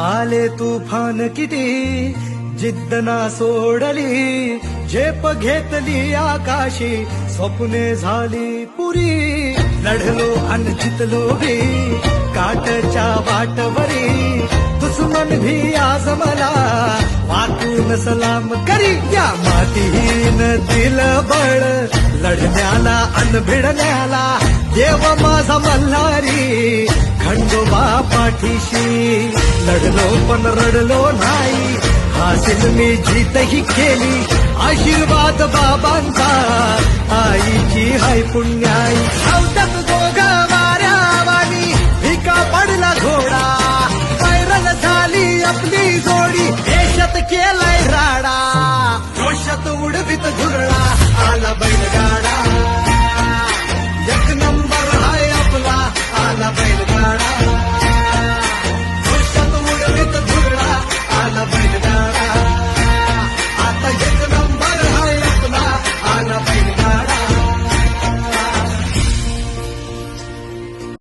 आले तुफान किती? जिद्द ना सोडली झेप घेतली आकाशी स्वप्ने झाली पुरी. लढलो आणि जितलो भी काटच्या वाटवरी. दुश्मन भी आज मला वाटून सलाम करी. या मातीहीन दिल बळ लढण्याला अन भिडण्याला देव माझा मल्हारी. पाठीशी. लढलो पण रडलो नाही. हासिल मी जीतही केली. आशीर्वाद बाबांचा. आईची हाय पुण्याई. धावतात दोघं वाऱ्यावानी भिका पडला घोडा. पैरल झाली आपली जोडी.